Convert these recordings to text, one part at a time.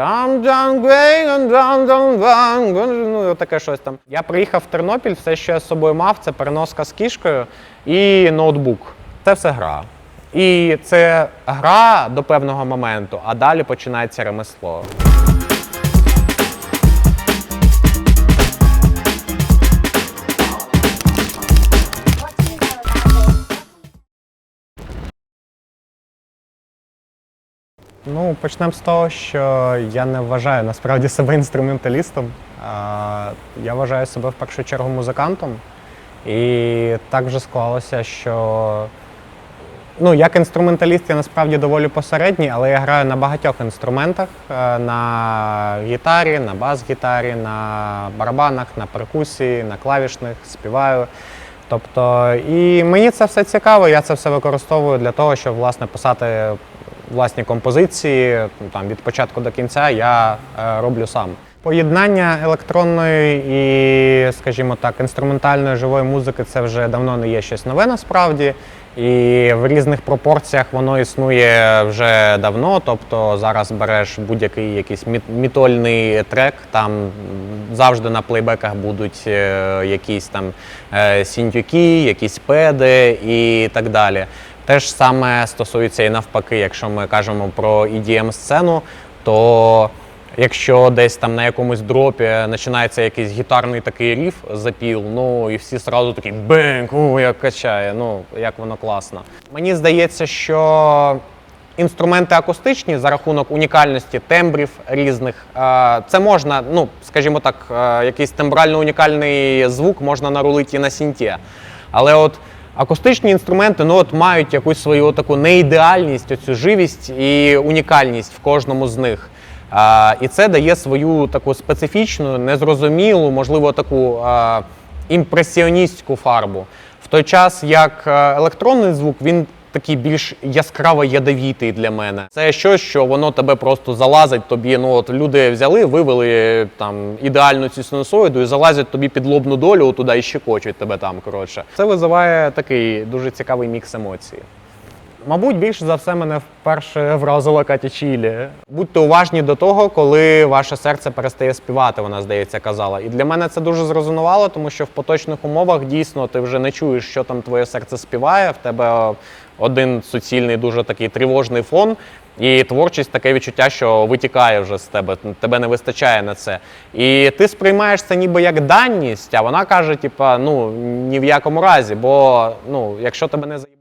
Там ну таке щось там. Я приїхав в Тернопіль, все, що я з собою мав, це переноска з кішкою і ноутбук. Це все гра. І це гра до певного моменту, а далі починається ремесло. Ну, почнемо з того, що я не вважаю насправді себе інструменталістом. Я вважаю себе в першу чергу музикантом. І так вже склалося, що ну, як інструменталіст я насправді доволі посередній, але я граю на багатьох інструментах: е, на гітарі, на бас-гітарі, на барабанах, на перкусії, на клавішних, співаю. Тобто, і мені це все цікаво, я це все використовую для того, щоб власне писати власні композиції. Ну, Там від початку до кінця я е, роблю сам. Поєднання електронної і, скажімо так, інструментальної живої музики це вже давно не є щось нове насправді. І в різних пропорціях воно існує вже давно. Тобто зараз береш будь-який якийсь мітольний трек, там завжди на плейбеках будуть е, якісь там е, сінтюки, якісь педи і так далі. Те ж саме стосується і навпаки, якщо ми кажемо про edm сцену то якщо десь там на якомусь дропі починається якийсь гітарний такий ріф запіл, ну і всі одразу такі бенк, у, як качає, ну як воно класно. Мені здається, що інструменти акустичні за рахунок унікальності тембрів різних. Це можна, ну скажімо так, якийсь тембрально унікальний звук можна нарулити і на сінті. Але от акустичні інструменти ну, от мають якусь свою таку неідеальність, оцю живість і унікальність в кожному з них. А, і це дає свою таку специфічну, незрозумілу, можливо, таку а, імпресіоністську фарбу. В той час як електронний звук, він такий більш яскраво ядовітий для мене. Це щось, що воно тебе просто залазить тобі. Ну от люди взяли, вивели там ідеальну цю синусоїду і залазять тобі під лобну долю туди і щекочуть тебе там. Коротше, це визиває такий дуже цікавий мікс емоцій. Мабуть, більше за все мене вперше вразила Катя Чілі. Будьте уважні до того, коли ваше серце перестає співати, вона здається казала. І для мене це дуже зрезонувало, тому що в поточних умовах дійсно ти вже не чуєш, що там твоє серце співає. В тебе один суцільний, дуже такий тривожний фон. І творчість таке відчуття, що витікає вже з тебе, тебе не вистачає на це. І ти сприймаєш це ніби як даність, а вона каже: типа, ну ні в якому разі, бо ну, якщо тебе не заїбашить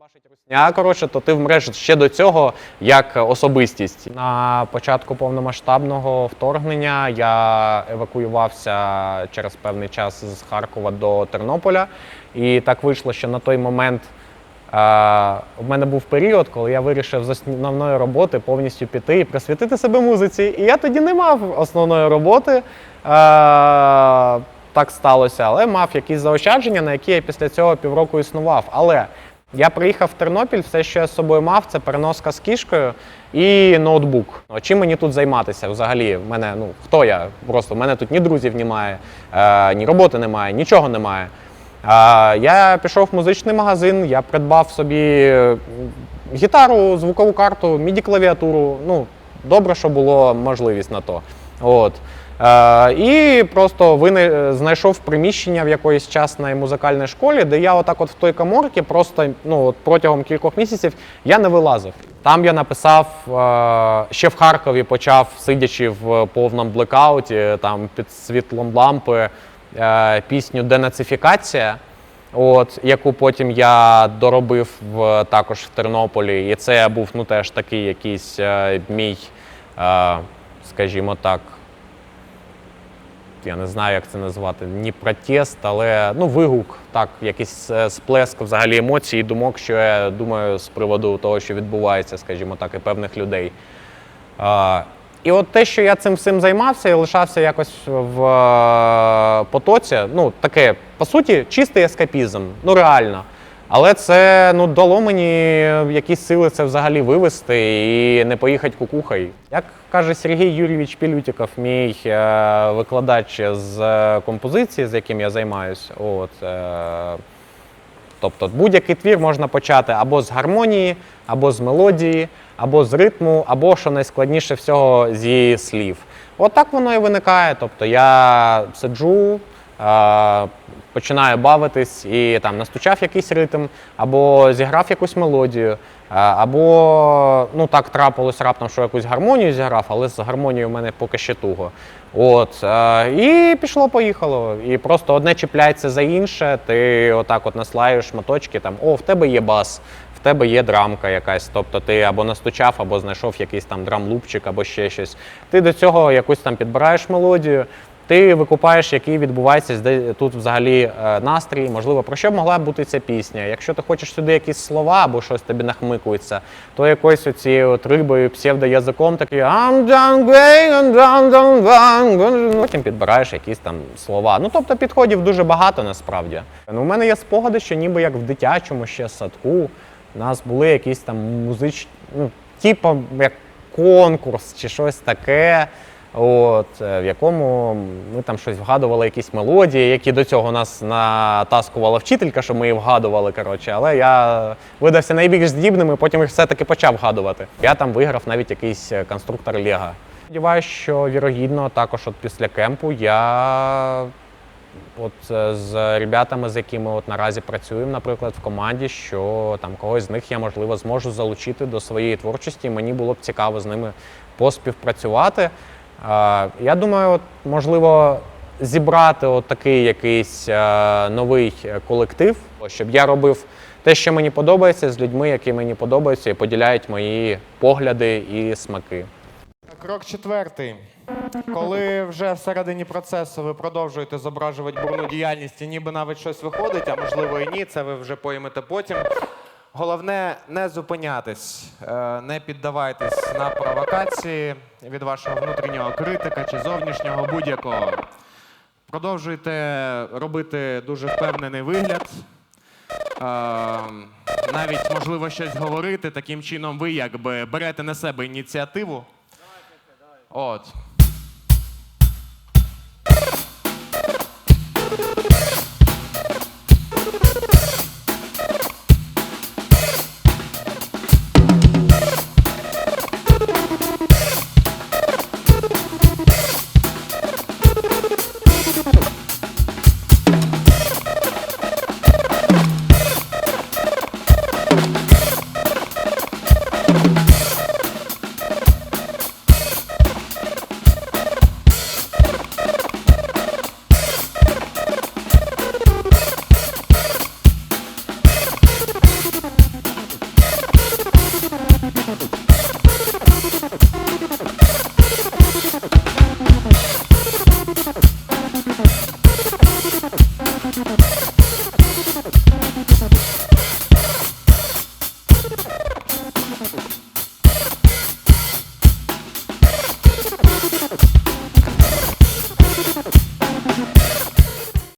русня, коротше, то ти вмреш ще до цього як особистість. На початку повномасштабного вторгнення я евакуювався через певний час з Харкова до Тернополя. І так вийшло, що на той момент. У мене був період, коли я вирішив з основної роботи повністю піти і присвятити себе музиці. І я тоді не мав основної роботи. Так сталося, але мав якісь заощадження, на які я після цього півроку існував. Але я приїхав в Тернопіль, все, що я з собою мав, це переноска з кішкою і ноутбук. Ну, Чим мені тут займатися взагалі? В мене, ну хто я? Просто в мене тут ні друзів немає, е, ні роботи немає, нічого немає. А, Я пішов в музичний магазин, я придбав собі е, гітару, звукову карту, міді-клавіатуру. Ну, добре, що було можливість на то. От. Е, і просто вини- знайшов приміщення в якоїсь частної музикальній школі, де я отак от в той каморці просто ну, от протягом кількох місяців я не вилазив. Там я написав е, ще в Харкові, почав, сидячи в повному блекауті, там під світлом лампи, е, пісню Денацифікація, от, яку потім я доробив в, також в Тернополі. І це був ну, теж такий якийсь е, мій, е, скажімо так, я не знаю, як це назвати, ні протест, але ну, вигук, так, якийсь е, сплеск взагалі емоцій і думок, що я думаю з приводу того, що відбувається, скажімо так, і певних людей. А, і от те, що я цим всім займався і лишався якось в е, потоці, ну таке, по суті, чистий ескапізм, ну реально. Але це ну, дало мені якісь сили це взагалі вивести і не поїхати кукухай. Як каже Сергій Юрійович Пілютіков, мій е, викладач з е, композиції, з яким я займаюся, от, е, Тобто будь-який твір можна почати або з гармонії, або з мелодії, або з ритму, або що найскладніше всього зі слів. От так воно і виникає. Тобто я сиджу, починаю бавитись і там настучав якийсь ритм, або зіграв якусь мелодію, або ну так трапилось раптом, що якусь гармонію зіграв, але з гармонією в мене поки ще туго. От, і пішло-поїхало. І просто одне чіпляється за інше, ти отак от наслаєш шматочки, там, о, в тебе є бас, в тебе є драмка якась. Тобто ти або настучав, або знайшов якийсь там драм-лупчик, або ще щось. Ти до цього якусь там підбираєш мелодію. Ти викупаєш, який відбувається зде- тут взагалі е, настрій, можливо, про що могла бути ця пісня. Якщо ти хочеш сюди якісь слова або щось тобі нахмикується, то якоюсь оцією от рибою, псевдоязиком такий done. Потім підбираєш якісь там слова. Ну тобто підходів дуже багато насправді. Ну, у мене є спогади, що ніби як в дитячому ще садку у нас були якісь там музичні, ну, типу як конкурс чи щось таке. От, е, в якому ми там щось вгадували, якісь мелодії, які до цього нас натаскувала вчителька, щоб ми їх вгадували. Коротше, але я видався найбільш здібним і потім їх все-таки почав вгадувати. Я там виграв навіть якийсь е, конструктор Лего. Сподіваюсь, що вірогідно також от після кемпу я от е, з ребятами, з якими от наразі працюємо, наприклад, в команді, що там когось з них я можливо зможу залучити до своєї творчості. Мені було б цікаво з ними поспівпрацювати. Я думаю, от, можливо, зібрати от такий якийсь е, новий колектив, щоб я робив те, що мені подобається, з людьми, які мені подобаються і поділяють мої погляди і смаки. Крок четвертий. Коли вже всередині процесу ви продовжуєте зображувати бурну діяльність і ніби навіть щось виходить, а можливо і ні, це ви вже поймете потім. Головне не зупинятись, е, не піддавайтесь на провокації від вашого внутрішнього критика чи зовнішнього будь-якого. Продовжуйте робити дуже впевнений вигляд. Навіть можливо щось говорити. Таким чином, ви якби берете на себе ініціативу. От.